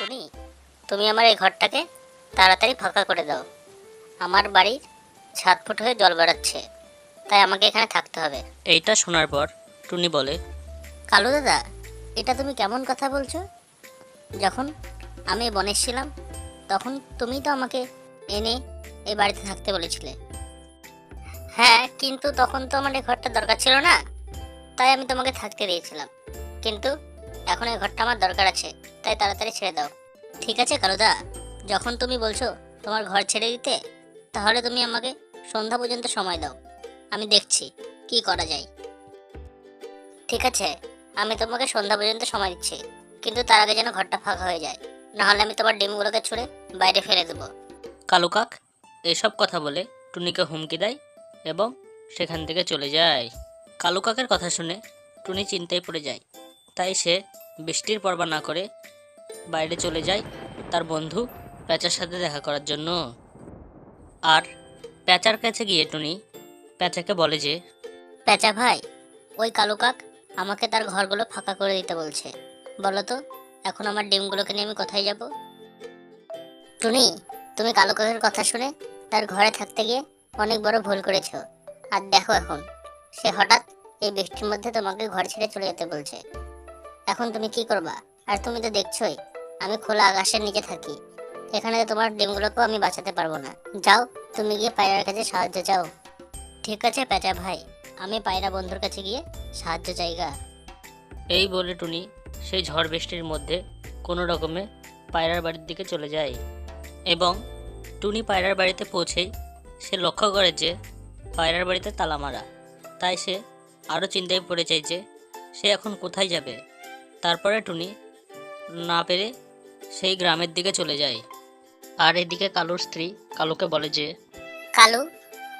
টুনি তুমি আমার এই ঘরটাকে তাড়াতাড়ি ফাঁকা করে দাও। আমার বাড়ির ছাদ ফুট হয়ে জল বেড়াচ্ছে তাই আমাকে এখানে থাকতে হবে। এইটা শোনার পর টুনি বলে কালু দাদা এটা তুমি কেমন কথা বলছো? যখন আমি বনে ছিলাম তখন তুমি তো আমাকে এনে এই বাড়িতে থাকতে বলেছিলে। হ্যাঁ কিন্তু তখন তো আমার এই ঘরটা দরকার ছিল না তাই আমি তোমাকে থাকতে দিয়েছিলাম। কিন্তু এখন এই ঘরটা আমার দরকার আছে, তাই তাড়াতাড়ি ছেড়ে দাও। ঠিক আছে, কালুদা। যখন তুমি বলছো তোমার ঘর ছেড়ে দিতে, তাহলে তুমি আমাকে সন্ধ্যা পর্যন্ত সময় দাও। আমি দেখছি কি করা যায়। ঠিক আছে, আমি তোমাকে সন্ধ্যা পর্যন্ত সময় দিচ্ছি, কিন্তু তার আগে যেন ঘরটা ফাঁকা হয়ে যায়। নাহলে আমি তোমার ডিমগুলোকে ছুঁড়ে বাইরে ফেলে দেবো। কালু কাক, এসব কথা বলে টুনিকে হুমকি দেয় এবং সেখান থেকে চলে যায়। কালু কাকের কথা শুনে টুনি চিন্তায় পড়ে যায়। তাই সে বৃষ্টির পরবা না করে বাইরে চলে যায় তার বন্ধু প্যাঁচার সাথে দেখা করার জন্য। আর প্যাঁচার কাছে গিয়ে টুনি প্যাঁচাকে বলে যে, প্যাঁচা ভাই, ওই কালো কাক আমাকে তার ঘরগুলো ফাঁকা করে দিতে বলছে। বলো তো, এখন আমার ডিমগুলোকে নিয়ে আমি কোথায় যাব? টুনি, তুমি কালো কাকের কথা শুনে তার ঘরে থাকতে গিয়ে অনেক বড় ভুল করেছ। আর দেখো এখন, সে হঠাৎ এই বৃষ্টির মধ্যে তোমাকে ঘর ছেড়ে চলে যেতে বলছে। এখন তুমি কি করবা? আর তুমি তো দেখছোই, আমি খোলা আকাশের নিচে থাকি। এখানে তোমার ডিমগুলোকেও আমি বাঁচাতে পারব না। যাও, তুমি গিয়ে পায়রার কাছে সাহায্য চাও। ঠিক আছে পেঁচা ভাই, আমি পায়রা বন্ধুর কাছে গিয়ে সাহায্য চাইগা। এই বলে টুনি, সেই ঝড় বৃষ্টির মধ্যে কোনো রকমে পায়রার বাড়ির দিকে চলে যায়। এবং টুনি পায়রার বাড়িতে পৌঁছেই সে লক্ষ্য করে যে পায়রার বাড়িতে তালা মারা। তাই সে আরও চিন্তায় পড়ে যায় যে সে এখন কোথায় যাবে। তারপরে টুনি না পেরে সেই গ্রামের দিকে চলে যায়। আর এদিকে কালুর স্ত্রী কালুকে বলে যে কালু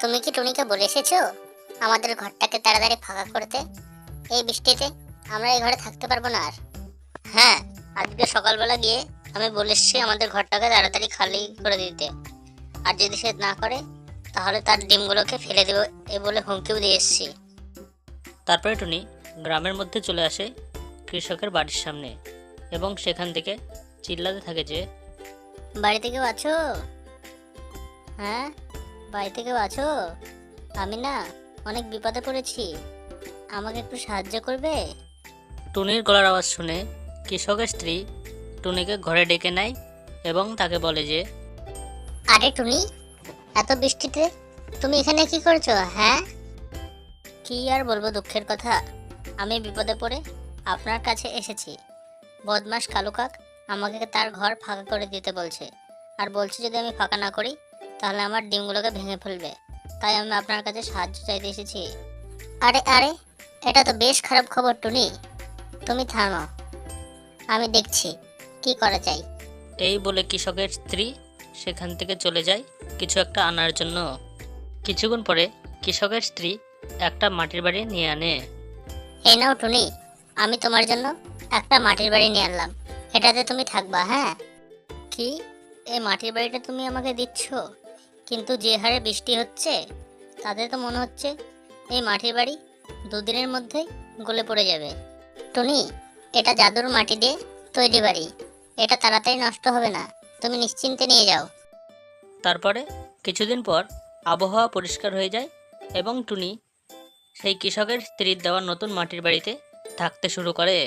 তুমি কি টুনিকে বলে এসেছ? আমাদের ঘরটাকে তাড়াতাড়ি ফাঁকা করতে। এই বৃষ্টিতে আমরা এই ঘরে থাকতে পারব না আর। হ্যাঁ আজকে সকালবেলা গিয়ে আমি বলে এসেছি আমাদের ঘরটাকে তাড়াতাড়ি খালি করে দিতে। আর যদি সে না করে তাহলে তার ডিমগুলোকে ফেলে দেবো এ বলে হুমকিও দিয়ে এসেছি। তারপরে টুনি গ্রামের মধ্যে চলে আসে কৃষকের বাড়ির সামনে এবং সেখান থেকে চিল্লাতে থাকে যে বাড়িতে কেউ আছো? হ্যাঁ? বাড়িতে কেউ আছো? আমি না অনেক বিপদে পড়েছি। আমাকে একটু সাহায্য করবে? টুনির গলার আওয়াজ শুনে কৃষকের স্ত্রী টুনিকে ঘরে ডেকে নেয় এবং তাকে বলে যে আরে টুনি এত বৃষ্টিতে তুমি এখানে কি করছ হ্যাঁ? কি আর বলব দুঃখের কথা। আমি বিপদে পড়ে আপনার কাছে এসেছি। বদমাস কালু কাক আমাকে তার ঘর ফাঁকা করে দিতে বলছে। আর বলছে যদি আমি ফাঁকা না করি তাহলে আমার ডিমগুলোকে ভেঙে ফেলবে। তাই আমি আপনার কাছে সাহায্য চাইতে এসেছি। আরে আরে এটা তো বেশ খারাপ খবর টুনি। তুমি থামো আমি দেখছি কি করা যায়। এই বলে কৃষকের স্ত্রী সেখান থেকে চলে যায় কিছু একটা আনার জন্য। কিছুক্ষণ পরে কৃষকের স্ত্রী একটা মাটির বাড়ি নিয়ে আনে। এই নাও টুনি। আমি তোমার জন্য একটা মাটির বাড়ি নিয়ে আনলাম। এটাতে তুমি থাকবা হ্যাঁ? কি? এই মাটির বাড়িটা তুমি আমাকে দিচ্ছ? কিন্তু যে হারে বৃষ্টি হচ্ছে, তাতে তো মনে হচ্ছে এই মাটির বাড়ি দুদিনের মধ্যেই গলে পড়ে যাবে। টুনি, এটা জাদুর মাটি দিয়ে তৈরি বাড়ি। এটা তাড়াতাড়ি নষ্ট হবে না। তুমি নিশ্চিন্তে নিয়ে যাও। তারপরে কিছুদিন পর আবহাওয়া পরিষ্কার হয়ে যায় এবং টুনি সেই কৃষকের স্ত্রীর দেওয়া নতুন মাটির বাড়িতে থাকতে শুরু করে।